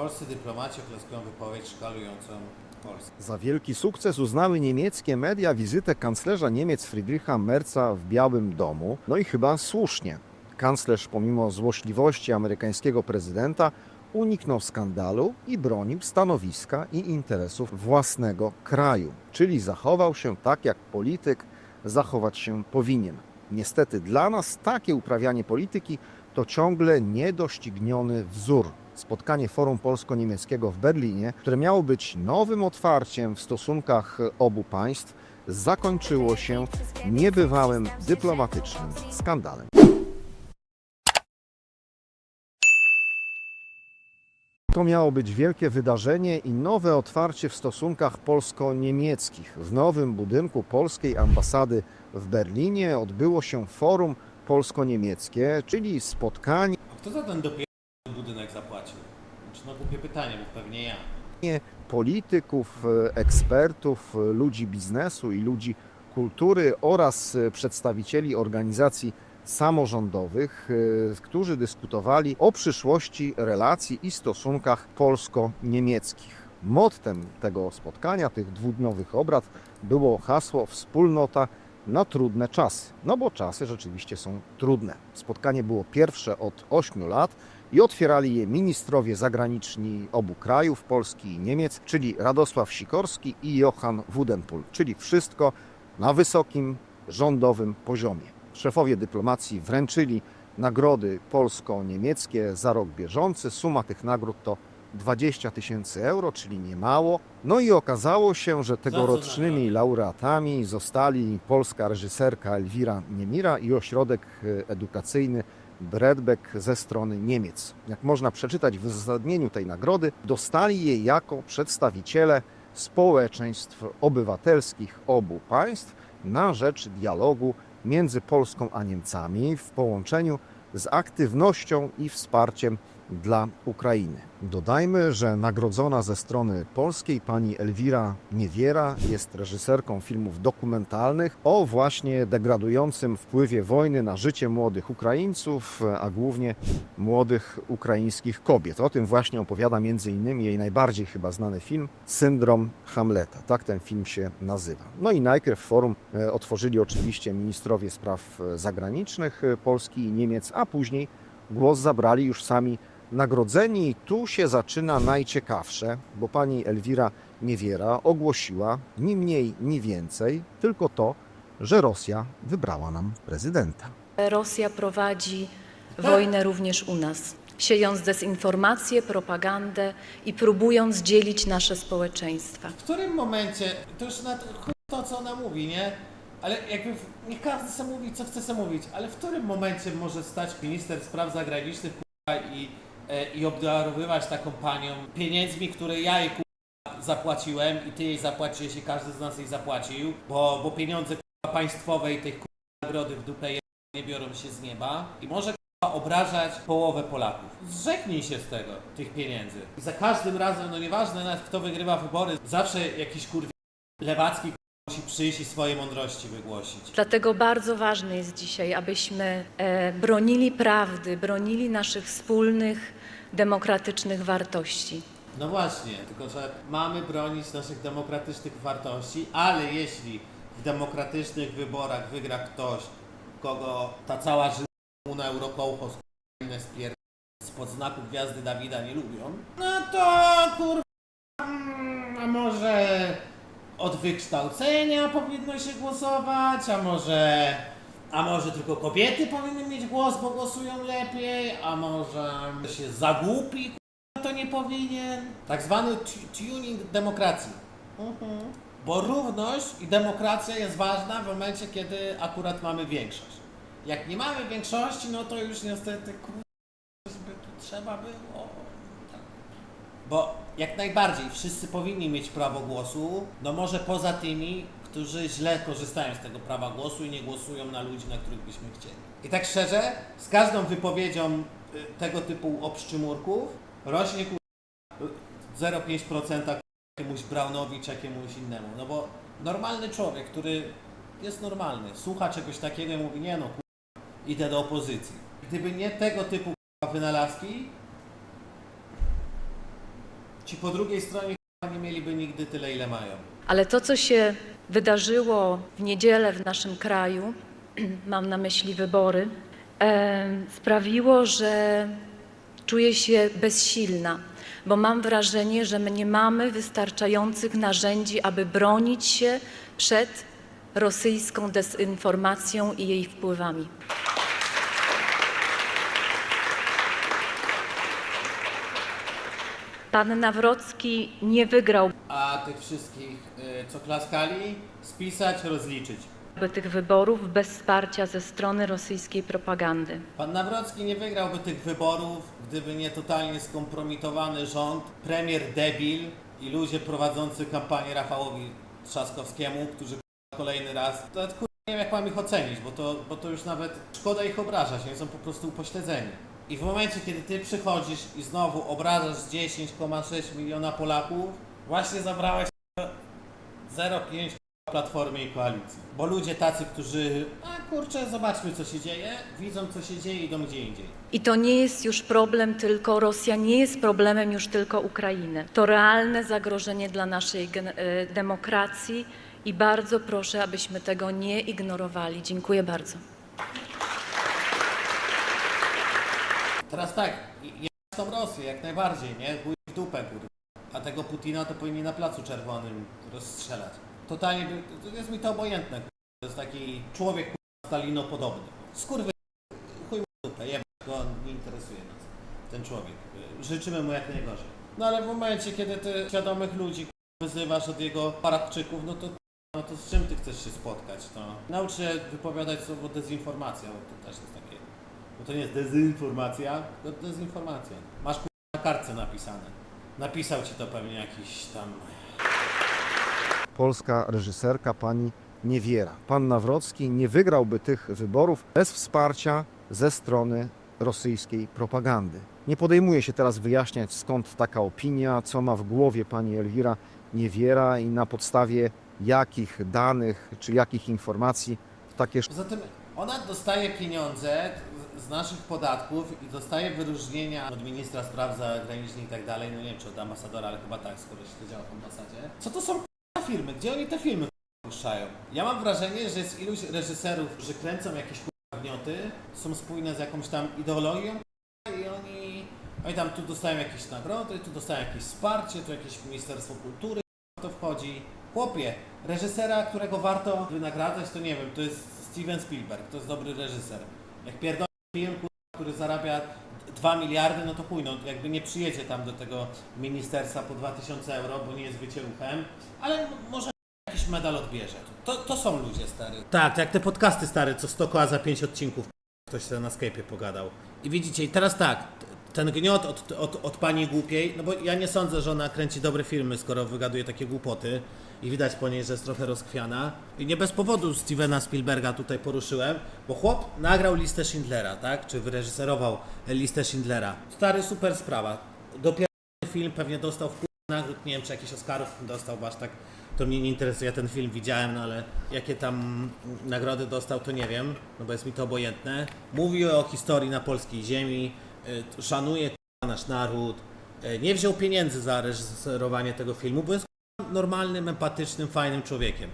Polscy dyplomaci oklaskują wypowiedź szkalującą Polskę. Za wielki sukces uznały niemieckie media wizytę kanclerza Niemiec Friedricha Merza w Białym Domu. No i chyba słusznie. Kanclerz pomimo złośliwości amerykańskiego prezydenta uniknął skandalu i bronił stanowiska i interesów własnego kraju, czyli zachował się tak, jak polityk zachować się powinien. Niestety dla nas takie uprawianie polityki to ciągle niedościgniony wzór. Spotkanie Forum Polsko-Niemieckiego w Berlinie, które miało być nowym otwarciem w stosunkach obu państw, zakończyło się niebywałym dyplomatycznym skandalem. To miało być wielkie wydarzenie i nowe otwarcie w stosunkach polsko-niemieckich. W nowym budynku polskiej ambasady w Berlinie odbyło się forum polsko-niemieckie, czyli spotkanie A kto za ten dopiero budynek zapłacił? Znaczy, no głupie pytanie, bo pewnie ja. polityków, e, ekspertów, e, ludzi biznesu i ludzi kultury oraz e, przedstawicieli organizacji samorządowych, e, którzy dyskutowali o przyszłości relacji i stosunkach polsko-niemieckich. Mottem tego spotkania, tych dwudniowych obrad, było hasło Wspólnota na trudne czasy. No bo czasy rzeczywiście są trudne. Spotkanie było pierwsze od 8 lat i otwierali je ministrowie zagraniczni obu krajów, Polski i Niemiec, czyli Radosław Sikorski i Johann Wudenpul, czyli wszystko na wysokim rządowym poziomie. Szefowie dyplomacji wręczyli nagrody polsko-niemieckie za rok bieżący. Suma tych nagród to 20 tysięcy euro, czyli niemało. No i okazało się, że tegorocznymi laureatami zostali polska reżyserka Elwira Niemira i ośrodek e, edukacyjny Bredbeck ze strony Niemiec. Jak można przeczytać w uzasadnieniu tej nagrody, dostali je jako przedstawiciele społeczeństw obywatelskich obu państw na rzecz dialogu między Polską a Niemcami w połączeniu z aktywnością i wsparciem dla Ukrainy. Dodajmy, że nagrodzona ze strony polskiej pani Elwira Niewiera jest reżyserką filmów dokumentalnych o właśnie degradującym wpływie wojny na życie młodych Ukraińców, a głównie młodych ukraińskich kobiet. O tym właśnie opowiada innymi jej najbardziej chyba znany film Syndrom Hamleta. Tak ten film się nazywa. No i najpierw forum e, otworzyli oczywiście ministrowie spraw e, zagranicznych e, Polski i Niemiec, a później głos zabrali już sami nagrodzeni. Tu się zaczyna najciekawsze, bo pani Elwira Niewiera ogłosiła ni mniej, ni więcej, tylko to, że Rosja wybrała nam prezydenta. Rosja prowadzi wojnę również u nas, siejąc dezinformację, propagandę i próbując dzielić nasze społeczeństwa. W którym momencie, to już na to, co ona mówi, nie? Ale jakby, niech każdy sobie mówi, co chce sobie mówić, ale w którym momencie może stać minister spraw zagranicznych i, i obdarowywać taką panią pieniędzmi, które ja jej zapłaciłem i ty jej zapłaciłeś i każdy z nas jej zapłacił, bo, bo pieniądze kurwa, państwowe i nagrody w dupę nie biorą się z nieba i może obrażać połowę Polaków. Zrzeknij się z tego, tych pieniędzy. I za każdym razem, no nieważne nawet kto wygrywa wybory, zawsze jakiś kurwa lewacki musi przyjść i swoje mądrości wygłosić. Dlatego bardzo ważne jest dzisiaj, abyśmy e, bronili prawdy, bronili naszych wspólnych, demokratycznych wartości. No właśnie, tylko że mamy bronić naszych demokratycznych wartości, ale jeśli w demokratycznych wyborach wygra ktoś, kogo ta cała Una Eurokołchos inne spier... spod znaku Gwiazdy Dawida nie lubią, no to kurwa, mm, a może od wykształcenia powinno się głosować, a może... A może tylko kobiety powinny mieć głos, bo głosują lepiej, a może się zagłupi, to nie powinien. Tak zwany tu- tuning demokracji. Bo równość i demokracja jest ważna w momencie, kiedy akurat mamy większość. Jak nie mamy większości, no to już niestety kurwa, by tu trzeba było. Tak. Bo jak najbardziej wszyscy powinni mieć prawo głosu, no może poza tymi, którzy źle korzystają z tego prawa głosu i nie głosują na ludzi, na których byśmy chcieli. I tak szczerze, z każdą wypowiedzią y, tego typu obszczymurków rośnie kurwa, 0,5% jakiemuś Brownowi czy jakiemuś innemu. No bo normalny człowiek, który jest normalny, słucha czegoś takiego i mówi, nie no, idę do opozycji. Gdyby nie tego typu wynalazki, ci po drugiej stronie nie mieliby nigdy tyle, ile mają. Ale to, co się wydarzyło w niedzielę w naszym kraju, mam na myśli wybory, em, sprawiło, że czuję się bezsilna, bo mam wrażenie, że my nie mamy wystarczających narzędzi, aby bronić się przed rosyjską dezinformacją i jej wpływami. Pan Nawrocki nie wygrał A tych wszystkich, y, co klaskali, spisać, rozliczyć. by tych wyborów bez wsparcia ze strony rosyjskiej propagandy. Pan Nawrocki nie wygrałby tych wyborów, gdyby nie totalnie skompromitowany rząd, premier debil i ludzie prowadzący kampanię Rafałowi Trzaskowskiemu, którzy kolejny raz, to nawet, nie wiem jak mam ich ocenić, bo to, bo to już nawet szkoda ich obrażać, oni są po prostu upośledzeni. I w momencie, kiedy ty przychodzisz i znowu obrażasz 10,6 miliona Polaków, właśnie zabrałeś k***a, 0,5 Platformie i Koalicji. Bo ludzie tacy, którzy, a kurczę, zobaczmy co się dzieje, widzą co się dzieje i idą gdzie indziej. I to nie jest już problem tylko Rosja, nie jest problemem już tylko Ukrainy. To realne zagrożenie dla naszej e, demokracji i bardzo proszę, abyśmy tego nie ignorowali. Dziękuję bardzo. Teraz tak, jest tą Rosję jak najbardziej, nie? Chuj w dupę, kurwa. A tego Putina to powinni na Placu Czerwonym rozstrzelać. Totalnie, to jest mi to obojętne, kurwa. To jest taki człowiek, kurwa, Stalinopodobny. Skurwy, chuj w dupę, jeb go, nie interesuje nas ten człowiek. Życzymy mu jak najgorzej. No ale w momencie, kiedy ty świadomych ludzi kurwa, wyzywasz od jego paradczyków, no to no to z czym ty chcesz się spotkać? To naucz się wypowiadać słowo dezinformacja, bo to też jest takie. Bo to nie jest dezinformacja, to dezinformacja. Masz na kartce napisane. Napisał ci to pewnie jakiś tam. polska reżyserka pani Niewiera. Pan Nawrocki nie wygrałby tych wyborów bez wsparcia ze strony rosyjskiej propagandy. Nie podejmuję się teraz wyjaśniać skąd taka opinia, co ma w głowie pani Elwira Niewiera i na podstawie jakich danych czy jakich informacji takie Poza tym ona dostaje pieniądze z- naszych podatków i dostaje wyróżnienia od ministra spraw zagranicznych i tak dalej. No nie wiem czy od ambasadora, ale chyba tak, skoro się to działa w ambasadzie. Co to są k***a, filmy? Gdzie oni te filmy puszczają? Ja mam wrażenie, że jest iluś reżyserów, że kręcą jakieś k***a, gnioty, są spójne z jakąś tam ideologią i oni, oni tam tu dostają jakieś nagrody, tu dostają jakieś wsparcie, tu jakieś Ministerstwo Kultury to wchodzi. Chłopie, reżysera, którego warto wynagradzać, to nie wiem, to jest Steven Spielberg, to jest dobry reżyser. Jak pierdolę kurwa, który zarabia 2 miliardy, no to chuj, no jakby nie przyjedzie tam do tego ministerstwa po 2000 euro, bo nie jest wycieruchem, ale może jakiś medal odbierze. To, to są ludzie stary. Tak, jak te podcasty stare, co 100 koła za 5 odcinków ktoś sobie na Skype'ie pogadał. I widzicie, i teraz tak, ten gniot od, od, od pani głupiej, no bo ja nie sądzę, że ona kręci dobre filmy, skoro wygaduje takie głupoty i widać po niej, że jest trochę rozchwiana. I nie bez powodu Stevena Spielberga tutaj poruszyłem, bo chłop nagrał listę Schindlera, tak? Czy wyreżyserował listę Schindlera. Stary, super sprawa. Dopiero film pewnie dostał w nagród, nie wiem czy jakiś Oscarów dostał, bo aż tak to mnie nie interesuje, ja ten film widziałem, no ale jakie tam nagrody dostał, to nie wiem, no bo jest mi to obojętne. Mówi o historii na polskiej ziemi, y, szanuje nasz naród, y, nie wziął pieniędzy za reżyserowanie tego filmu, bo jest normalnym, empatycznym, fajnym człowiekiem.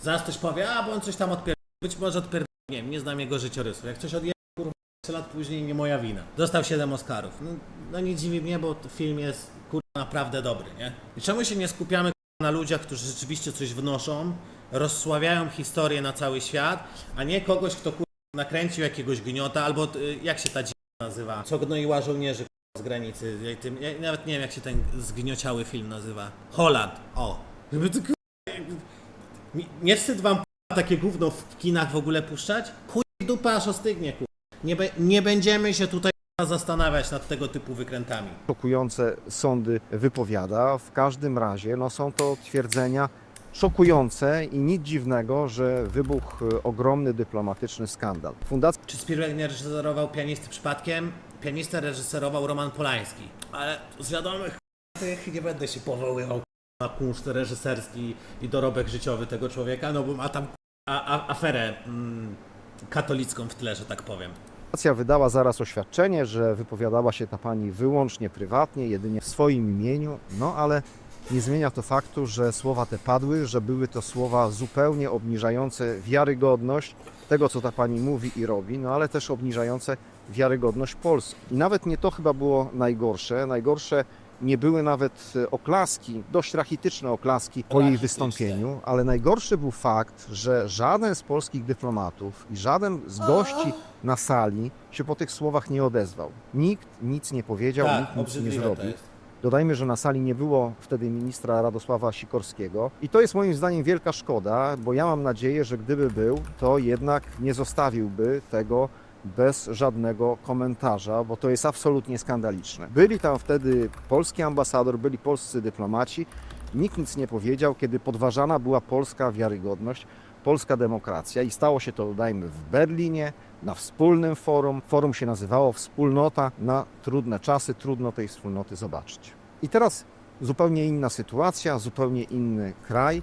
Zaraz ktoś powie, a bo on coś tam odpierdolił, być może odpierdolił, nie wiem, nie znam jego życiorysu. Jak coś odje kurwa, 3 lat później nie moja wina. Dostał 7 Oscarów. No, no nie dziwi mnie, bo film jest kurwa naprawdę dobry, nie? I czemu się nie skupiamy na ludziach, którzy rzeczywiście coś wnoszą, rozsławiają historię na cały świat, a nie kogoś, kto kurwa, nakręcił jakiegoś gniota, albo jak się ta dziewica nazywa, co gnoiła żołnierzy z granicy. Ja, tym, ja nawet nie wiem, jak się ten zgniociały film nazywa. Holland, o. Żeby kurwa, nie- Nie wstyd wam takie gówno w kinach w ogóle puszczać? Chuj w dupę aż ostygnie. Nie, be, nie będziemy się tutaj zastanawiać nad tego typu wykrętami. szokujące sądy wypowiada. W każdym razie no, są to twierdzenia szokujące i nic dziwnego, że wybuchł e, ogromny dyplomatyczny skandal. Fundacja Czy Spielberg nie reżyserował pianisty przypadkiem? Pianistę reżyserował Roman Polański. Ale z wiadomych tych nie będę się powoływał na kunszt reżyserski i dorobek życiowy tego człowieka, no bo ma tam a, a, aferę mm, katolicką w tle, że tak powiem. Administracja wydała zaraz oświadczenie, że wypowiadała się ta pani wyłącznie prywatnie, jedynie w swoim imieniu, no ale nie zmienia to faktu, że słowa te padły, że były to słowa zupełnie obniżające wiarygodność tego, co ta pani mówi i robi, no ale też obniżające wiarygodność Polski. I nawet nie to chyba było najgorsze. Najgorsze nie były nawet e, oklaski, dość rachityczne oklaski po jej wystąpieniu, ale najgorszy był fakt, że żaden z polskich dyplomatów i żaden z gości na sali się po tych słowach nie odezwał. Nikt nic nie powiedział, Tak, nikt nic nie zrobił. Dodajmy, że na sali nie było wtedy ministra Radosława Sikorskiego i to jest moim zdaniem wielka szkoda, bo ja mam nadzieję, że gdyby był, to jednak nie zostawiłby tego bez żadnego komentarza, bo to jest absolutnie skandaliczne. Byli tam wtedy polski ambasador, byli polscy dyplomaci, nikt nic nie powiedział, kiedy podważana była polska wiarygodność, polska demokracja i stało się to, dodajmy, w Berlinie, na wspólnym forum. Forum się nazywało Wspólnota na trudne czasy, trudno tej wspólnoty zobaczyć. I teraz zupełnie inna sytuacja, zupełnie inny kraj.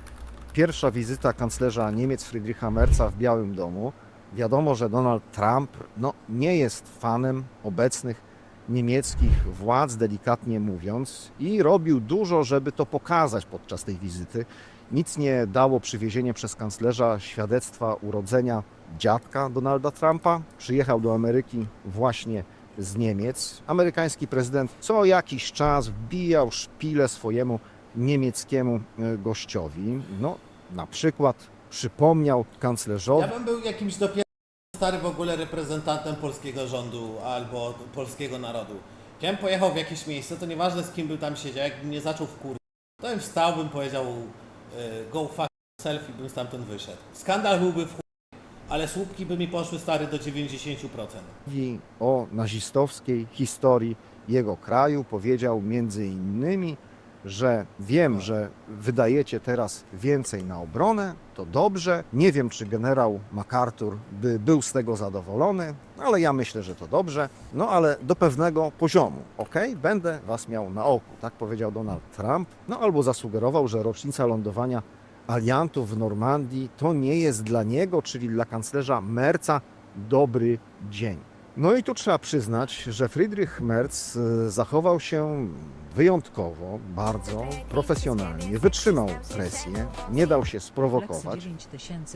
Pierwsza wizyta kanclerza Niemiec Friedricha Merza w Białym Domu. Wiadomo, że Donald Trump no, nie jest fanem obecnych niemieckich władz, delikatnie mówiąc, i robił dużo, żeby to pokazać podczas tej wizyty. Nic nie dało przywiezienie przez kanclerza świadectwa urodzenia dziadka Donalda Trumpa. Przyjechał do Ameryki właśnie z Niemiec. Amerykański prezydent co jakiś czas wbijał szpilę swojemu niemieckiemu e, gościowi. No, na przykład przypomniał kanclerzowi, Ja bym był jakimś dopiero stary w ogóle reprezentantem polskiego rządu albo polskiego narodu. Ja bym pojechał w jakieś miejsce, to nieważne z kim by tam siedział, jakbym nie zaczął w kur... to bym wstał, bym powiedział y, go fuck yourself i bym stamtąd wyszedł. Skandal byłby w chuj, ale słupki by mi poszły stary do 90%. mówi o nazistowskiej historii jego kraju. Powiedział między innymi, że wiem, że wydajecie teraz więcej na obronę, to dobrze. Nie wiem, czy generał MacArthur by był z tego zadowolony, ale ja myślę, że to dobrze. No ale do pewnego poziomu, ok? Będę was miał na oku, tak powiedział Donald Trump. No albo zasugerował, że rocznica lądowania aliantów w Normandii to nie jest dla niego, czyli dla kanclerza Merca, dobry dzień. No i tu trzeba przyznać, że Friedrich Merz e, zachował się wyjątkowo, bardzo profesjonalnie, wytrzymał presję, nie dał się sprowokować.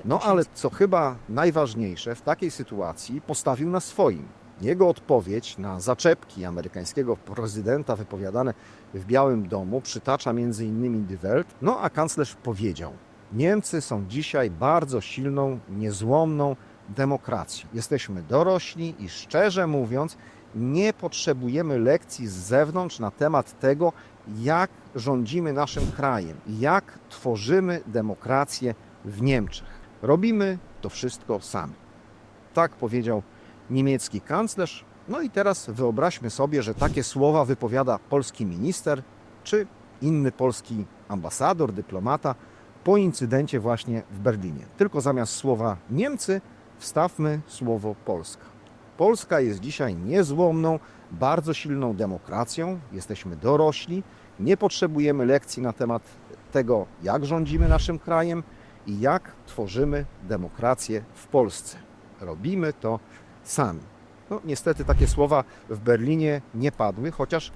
No ale co chyba najważniejsze w takiej sytuacji, postawił na swoim. Jego odpowiedź na zaczepki amerykańskiego prezydenta wypowiadane w Białym Domu przytacza m.in. Die Welt, no a kanclerz powiedział: Niemcy są dzisiaj bardzo silną, niezłomną demokracją. Jesteśmy dorośli i szczerze mówiąc, nie potrzebujemy lekcji z zewnątrz na temat tego, jak rządzimy naszym krajem, jak tworzymy demokrację w Niemczech. Robimy to wszystko sami. Tak powiedział niemiecki kanclerz. No i teraz wyobraźmy sobie, że takie słowa wypowiada polski minister czy inny polski ambasador, dyplomata po incydencie właśnie w Berlinie. Tylko zamiast słowa Niemcy wstawmy słowo Polska. Polska jest dzisiaj niezłomną, bardzo silną demokracją. Jesteśmy dorośli, nie potrzebujemy lekcji na temat tego, jak rządzimy naszym krajem i jak tworzymy demokrację w Polsce. Robimy to sami. No, niestety takie słowa w Berlinie nie padły, chociaż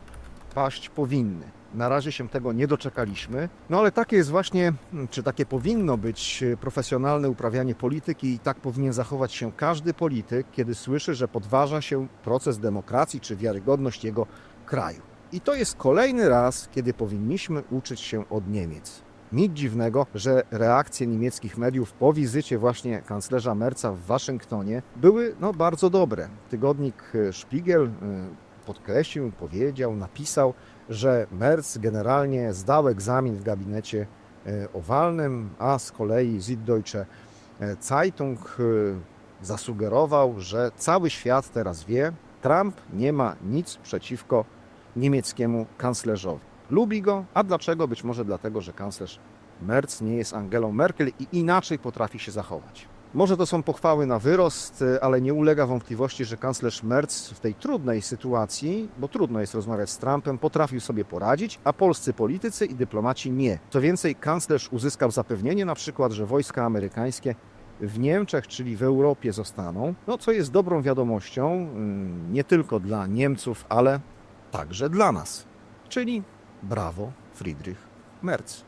paść powinny. Na razie się tego nie doczekaliśmy, no ale takie jest właśnie, czy takie powinno być e, profesjonalne uprawianie polityki i tak powinien zachować się każdy polityk, kiedy słyszy, że podważa się proces demokracji czy wiarygodność jego kraju. I to jest kolejny raz, kiedy powinniśmy uczyć się od Niemiec. Nic dziwnego, że reakcje niemieckich mediów po wizycie właśnie kanclerza Merca w Waszyngtonie były no, bardzo dobre. Tygodnik e, Spiegel e, podkreślił, powiedział, napisał, że Merz generalnie zdał egzamin w gabinecie e, owalnym, a z kolei Süddeutsche e, Zeitung e, zasugerował, że cały świat teraz wie, Trump nie ma nic przeciwko niemieckiemu kanclerzowi. Lubi go, a dlaczego? Być może dlatego, że kanclerz Merz nie jest Angelą Merkel i inaczej potrafi się zachować. Może to są pochwały na wyrost, e, ale nie ulega wątpliwości, że kanclerz Merz w tej trudnej sytuacji, bo trudno jest rozmawiać z Trumpem, potrafił sobie poradzić, a polscy politycy i dyplomaci nie. Co więcej, kanclerz uzyskał zapewnienie na przykład, że wojska amerykańskie w Niemczech, czyli w Europie zostaną, no co jest dobrą wiadomością mm, nie tylko dla Niemców, ale także dla nas. Czyli brawo Friedrich Merz.